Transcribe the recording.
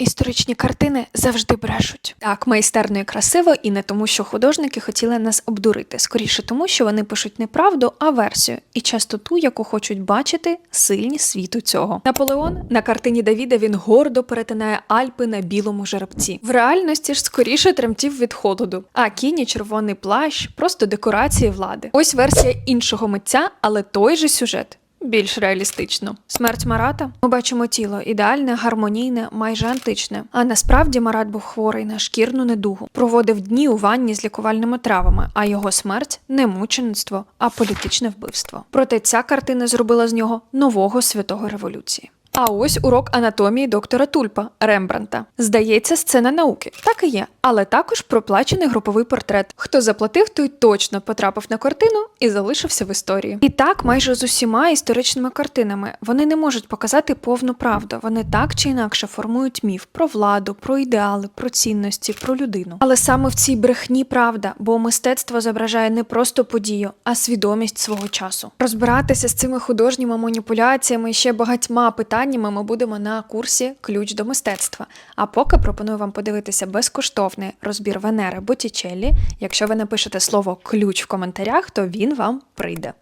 Історичні картини завжди брешуть. Так, майстерно і красиво, і не тому, що художники хотіли нас обдурити, скоріше тому, що вони пишуть не правду, а версію, і часто ту, яку хочуть бачити сильні світу цього. Наполеон на картині Давіда він гордо перетинає Альпи на білому жеребці. В реальності ж скоріше тремтів від холоду. А кіні червоний плащ просто декорації влади. Ось версія іншого митця, але той же сюжет. Більш реалістично. Смерть Марата ми бачимо тіло ідеальне, гармонійне, майже античне. А насправді Марат був хворий на шкірну недугу, проводив дні у ванні з лікувальними травами, а його смерть не мучеництво, а політичне вбивство. Проте ця картина зробила з нього нового святого революції. А ось урок анатомії доктора Тульпа Рембранта. Здається, сцена науки. Так і є, але також проплачений груповий портрет. Хто заплатив, той точно потрапив на картину і залишився в історії. І так, майже з усіма історичними картинами вони не можуть показати повну правду. Вони так чи інакше формують міф про владу, про ідеали, про цінності, про людину. Але саме в цій брехні правда, бо мистецтво зображає не просто подію, а свідомість свого часу. Розбиратися з цими художніми маніпуляціями і ще багатьма питаннями ми будемо на курсі Ключ до мистецтва. А поки пропоную вам подивитися безкоштовний розбір Венери Боттічеллі. Якщо ви напишете слово ключ в коментарях, то він вам прийде.